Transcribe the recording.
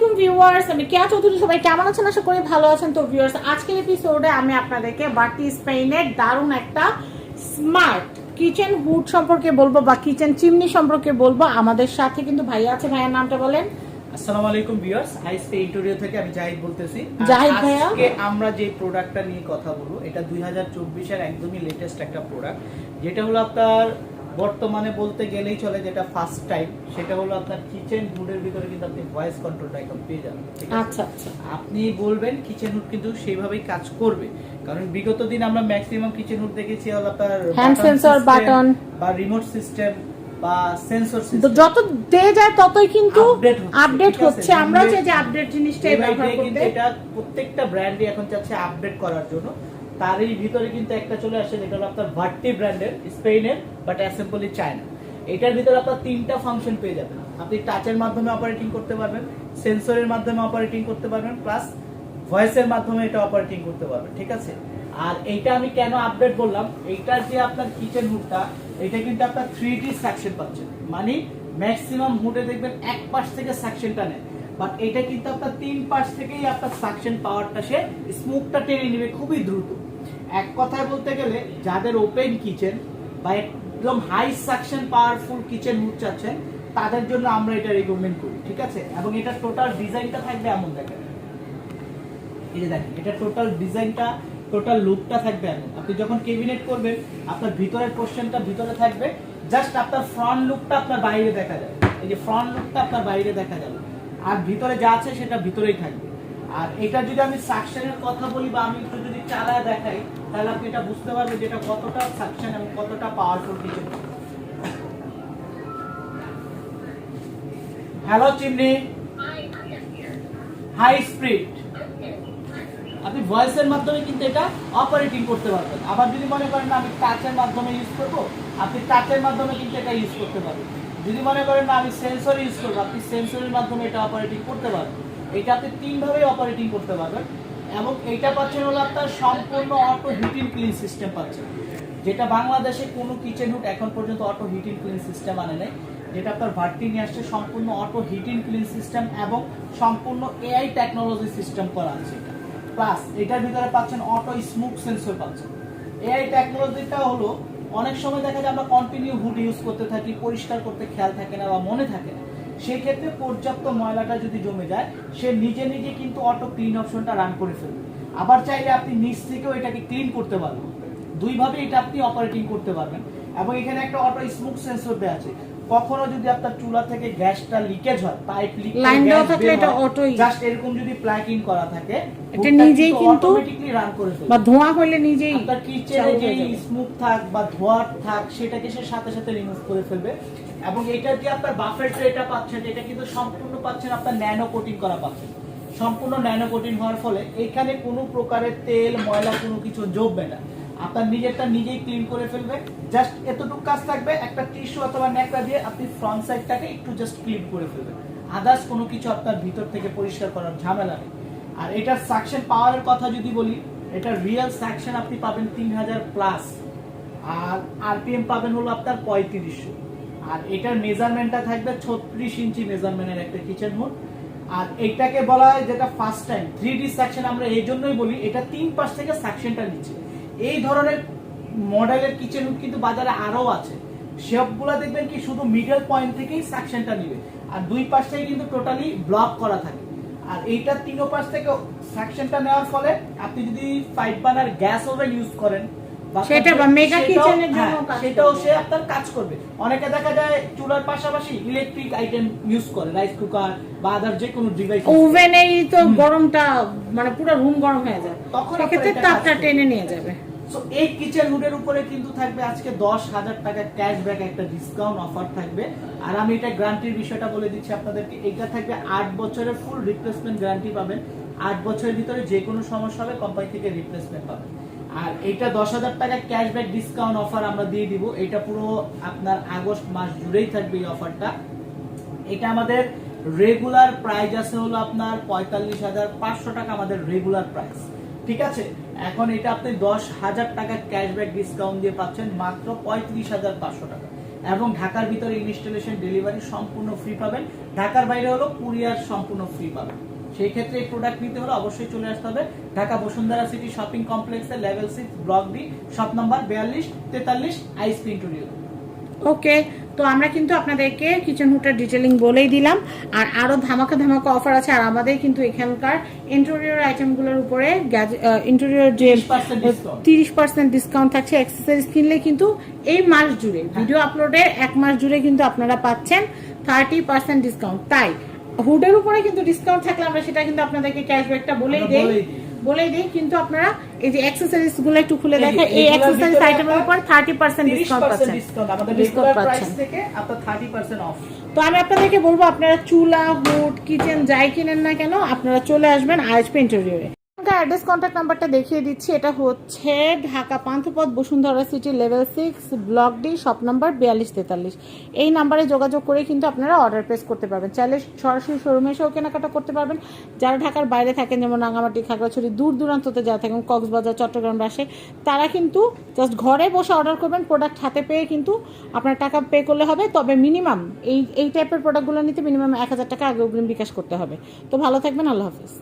আলাইকুম ভিউয়ার্স আমি কেয়া চৌধুরী সবাই কেমন আছেন? আশা করি ভালো আছেন। তো ভিউয়ার্স আজকের এপিসোডে আমি আপনাদেরকে বাটি স্পেনের দারুণ একটা স্মার্ট কিচেন হুড সম্পর্কে বলব বা কিচেন চিমনি সম্পর্কে বলব। আমাদের সাথে কিন্তু ভাইয়া আছে। ভাইয়ার নামটা বলেন। আসসালামু আলাইকুম ভিউয়ার্স আইসপে ইন্টেরিয়র থেকে আমি জাহিদ বলতেছি। জাহিদ ভাইয়া। আজকে আমরা যে প্রোডাক্টটা নিয়ে কথা বলব এটা 2024 এর একদমই লেটেস্ট একটা প্রোডাক্ট যেটা হলো আপনার বর্তমানে বলতে গেলেই চলে যেটা ফার্স্ট টাইম সেটা হলো আপনার কিচেন হুডের ভিতরে কিন্তু আপনি ভয়েস কন্ট্রোলটা এখন পেয়ে যাবেন আচ্ছা আচ্ছা। আপনি বলবেন কিচেন হুড কিন্তু সেইভাবেই কাজ করবে কারণ বিগত দিন আমরা ম্যাক্সিমাম কিচেন হুড দেখেছি হলো আপনার sensor, system button। বা রিমোট সিস্টেম বা সেন্সর সিস্টেম যত ডে যায় ততই কিন্তু আপডেট হচ্ছে আমরা যে আপডেট জিনিসটাই ব্যবহার করতে। এটা প্রত্যেকটা ব্র্যান্ডই এখন চাচ্ছে আপডেট করার জন্য। তারই ভিতরে কিন্তু একটা চলে আসে, যেটা হলো আপনার ভার্টি ব্র্যান্ডের স্পেনের বাট অ্যাসেম্বলি চায়না এটার ভিতরে আপনার তিনটা ফাংশন পেয়ে যাবেন। আপনি টাচের মাধ্যমে অপারেটিং করতে পারবেন সেন্সরের মাধ্যমে অপারেটিং করতে পারবেন প্লাস ভয়েসের মাধ্যমে এটা অপারেটিং করতে পারবেন, ঠিক আছে? আর এইটা আমি কেন আপডেট বললাম? এইটার যে আপনার কিচেন হুডটা এটা কিন্তু আপনার থ্রি ডি সাকশন পাচ্ছেন মানে ম্যাক্সিমাম হুডে দেখবেন এক পাশ থেকে সাকশনটা নেয়। বাট এটা কিন্তু আপনার তিন পাশ থেকেই আপনার সাকশন পাওয়ারটা সে স্মোকটা টেনে নেবে খুবই দ্রুত। এক কথায় বলতে গেলে যাদের ওপেন কিচেন বা একদম high suction powerful kitchen hood চাচ্ছেন তাদের জন্য আমরা এটা রেকমেন্ড করি, ঠিক আছে? এবং এটা টোটাল ডিজাইনটা থাকবে এমন দেখেন। এই যে দেখেন, এটা টোটাল ডিজাইনটা টোটাল লুকটা থাকবে এমন। আপনি যখন কেবিনেট করবেন, আপনার ভিতরের পোর্শনটা ভিতরে থাকবে জাস্ট আপনার ফ্রন্ট লুকটা আপনার বাইরে দেখা যাবে। এই যে ফ্রন্ট লুকটা আপনার বাইরে দেখা যাবে। আর ভিতরে যা আছে সেটা ভিতরেই থাকবে। আর এটা যদি আমি সাকশনের কথা বলি বা আমি একটু যদি চালায় দেখাই, তাহলে আপনি এটা বুঝতে পারবেন যে এটা কতটা সাকশন এবং কতটা powerful kitchen hello chimney high speed আপনি ভয়েসের মাধ্যমে কিন্তু এটা অপারেটিং করতে পারবেন। আবার যদি মনে করেন না, আমি টাচের মাধ্যমে ইউজ করব, আপনি টাচের মাধ্যমে কিন্তু এটা ইউজ করতে পারবেন। যদি মনে করেন না, আমি সেন্সর ইউজ করব, আপনি সেন্সরের মাধ্যমে এটা অপারেটিং করতে পারবেন। এটা আপনি তিনভাবেই অপারেটিং করতে পারবেন। এবং এইটা পাচ্ছেন হলো আপনার সম্পূর্ণ অটো হিটিং ক্লিন সিস্টেম পাচ্ছেন। যেটা বাংলাদেশে কোনো কিচেন হুড এখন পর্যন্ত অটো হিটিং ক্লিন সিস্টেম আনে নাই। যেটা আপনার ভার্টি নিয়ে আসছে, সম্পূর্ণ অটো হিটিং ক্লিন সিস্টেম এবং সম্পূর্ণ এআই টেকনোলজি সিস্টেম করা আছে। প্লাস এটার ভিতরে পাচ্ছেন অটো স্মোক সেন্সর পাচ্ছেন। এআই টেকনোলজিটা হলো, অনেক সময় দেখা যায় আমরা কন্টিনিউ হুড ইউজ করতে থাকি, পরিষ্কার করতে খেয়াল থাকে না বা মনে থাকে না। সেই ক্ষেত্রে পর্যাপ্ত ময়লাটা যদি জমে যায়, সে নিজে নিজে কিন্তু অটো ক্লিন অপশনটা রান করে ফেলবে। আবার চাইলে আপনি নিচ থেকেও এটাকে ক্লিন করতে পারবেন। দুইভাবে এটা আপনি অপারেটিং করতে পারবেন। এবং এখানে একটা অটো স্মোক সেন্সর দেওয়া আছে। কখনো যদি আপনার চুলা থেকে গ্যাসটা লিকেজ হয় পাইপ লিক Line দেওয়া থাকলে এটা autoই। জাস্ট এরকম যদি প্লাগ ইন করা থাকে এটা নিজেই কিন্তু অটোমেটিকলি রান করে ফেলবে। বা ধোঁয়া হলে নিজেই আপনার কিচেনে যে স্মোক থাক বা ধোঁয়া থাক সেটাকে সে সাথে সাথে রিমুভ করে ফেলবে। এবং এটা যে আপনার বাফের ট্রেটা পাচ্ছেন এটা কিন্তু সম্পূর্ণ পাচ্ছেন আপনার ন্যানো কোটিং করা পাচ্ছেন। সম্পূর্ণ ন্যানো কোটিং হওয়ার ফলে এখানে কোনো প্রকারের তেল ময়লা কোনো কিছু জমবে না। আপনার নিজেরটা নিজেই ক্লিন করে ফেলবে। জাস্ট এতটুকু কাজ থাকবে, একটা টিস্যু অথবা ন্যাকড়া দিয়ে আপনি ফ্রন্ট সাইডটাকে একটু জাস্ট ক্লিন করে ফেলবেন। আদার্স কোনো কিছু আপনার ভিতর থেকে পরিষ্কার করার ঝামেলা নেই। আর এটার সাকশন পাওয়ারের কথা যদি বলি এটা রিয়েল সাকশন আপনি পাবেন তিন হাজার প্লাস আর আরপিএম পাবেন হলো আপনার পঁয়ত্রিশশো। আর এটার মেজারমেন্টটা থাকবে ছত্রিশ ইঞ্চি মেজারমেন্টের একটা কিচেন হুড আর এটাকে বলা হয় যেটা first time three D suction আমরা এই জন্যই বলি, এটা তিন পাশ থেকে সাকশনটা নিচ্ছে। এই ধরনের মডেলের কিচেন হুড কিন্তু বাজারে আরও আছে। সবগুলো দেখবেন কি, শুধু মিডল পয়েন্ট থেকেই সাকশনটা নিবে। আর দুই পাশটাই কিন্তু টোটালি ব্লক করা থাকে। আর এইটা তিনো পাশ থেকে সাকশনটা নেওয়ার ফলে আপনি যদি five burner gas oven use করেন সেটা বা kitchen এর জন্য হ্যাঁ, সেটাও। সে আপনার কাজ করবে। অনেকে দেখা যায় চুলার পাশাপাশি ইলেকট্রিক আইটেম ইউজ করে রাইস কুকার বা আদার যে কোনো ডিভাইস ওভেনেই তো গরমটা মানে পুরো রুম গরম হয়ে যায়। তখন সেক্ষেত্রে তাপটা টেনে নিয়ে যাবে। সো এই কিচেন হুডের উপরে কিন্তু থাকবে আজকে দশ হাজার টাকা ক্যাশব্যাক একটা ডিসকাউন্ট অফার থাকবে। আর আমি এটা গ্যারান্টির বিষয়টা বলে দিচ্ছি আপনাদেরকে। এটা থাকবে আট বছরের ফুল রিপ্লেসমেন্ট গ্যারান্টি পাবেন। আট বছরের ভিতরে যে কোনো সমস্যা হবে কোম্পানি থেকে রিপ্লেসমেন্ট পাবেন। আর এটা দশ হাজার টাকা ক্যাশব্যাক ডিসকাউন্ট অফার আমরা দিয়ে দিব। এটা পুরো আপনার আগস্ট মাস জুড়েই থাকবে এই অফারটা এটা আমাদের রেগুলার প্রাইস আছে হলো আপনার পঁয়তাল্লিশ হাজার পাঁচশো টাকা আমাদের রেগুলার প্রাইস ঠিক আছে? এখন এটা আপনি দশ হাজার টাকা ক্যাশব্যাক ডিসকাউন্ট দিয়ে পাচ্ছেন, মাত্র পঁয়ত্রিশ হাজার পাঁচশো টাকা। এবং ঢাকার ভিতরে ইনস্টলেশন ডেলিভারি সম্পূর্ণ ফ্রি পাবেন। ঢাকার বাইরে হলো কুরিয়ার সম্পূর্ণ ফ্রি পাবেন। সেই ক্ষেত্রে এই প্রোডাক্ট নিতে হলে অবশ্যই চলে আসতে হবে। ঢাকা বসুন্ধরা সিটি শপিং কমপ্লেক্সের level six block D shop number বিয়াল্লিশ তেতাল্লিশ আইস পিন্টুরিও ওকে তো আমরা কিন্তু আপনাদেরকে কিচেন হুডের ডিটেলিং বলেই দিলাম। আর আরও ধামাকা ধামাকা অফার আছে আর আমাদের কিন্তু এখানকার ইন্টেরিয়র আইটেমগুলোর উপরে ইন্টেরিয়র যে তিরিশ পার্সেন্ট ডিসকাউন্ট থাকছে এক্সেসরিজ কিনলে কিন্তু এই মাস জুড়ে ভিডিও আপলোডের এক মাস জুড়ে কিন্তু আপনারা পাচ্ছেন থার্টি পার্সেন্ট ডিসকাউন্ট তাই হুডের উপরে কিন্তু ডিসকাউন্ট থাকলে আমরা সেটা কিন্তু আপনাদেরকে ক্যাশব্যাকটা বলেই দেই বলেই দেই। কিন্তু আপনারা এই যে অ্যাক্সেসরিজগুলো একটু খুলে দেখেন এই অ্যাক্সেসরিজ আইটেমের উপর থার্টি পার্সেন্ট 30% ডিসকাউন্ট পাচ্ছেন ডিসকাউন্ট আমাদের রেগুলার প্রাইস। থেকে আপনারা 30% অফ তো আমি আপনাদেরকে বলব আপনারা চুলা হুড কিচেন যাই কিনেন না কেন আপনারা চলে আসবেন আইএসপি অ্যাড্রেস কন্ট্যাক্ট নাম্বারটা দেখিয়ে দিচ্ছি। এটা হচ্ছে Dhaka Panthapath, Bashundhara city level six block D shop number বিয়াল্লিশ তেতাল্লিশ। এই নাম্বারে যোগাযোগ করে কিন্তু আপনারা অর্ডার প্লেস করতে পারবেন। চাইলে সরাসরি শোরুমে এসেও কেনাকাটা করতে পারবেন। যারা ঢাকার বাইরে থাকেন, যেমন রাঙামাটি খাগড়াছড়ি, দূর দূরান্ততে যারা থাকেন, কক্সবাজার, চট্টগ্রাম রাশে তারা কিন্তু জাস্ট ঘরে বসে অর্ডার করবেন। প্রোডাক্ট হাতে পেয়ে কিন্তু আপনার টাকা পে করলে হবে। তবে মিনিমাম এই এই টাইপের প্রোডাক্টগুলো নিতে মিনিমাম এক হাজার টাকা আগে অগ্রিম বিকাশ করতে হবে। তো ভালো থাকবেন, আল্লাহ হাফিজ।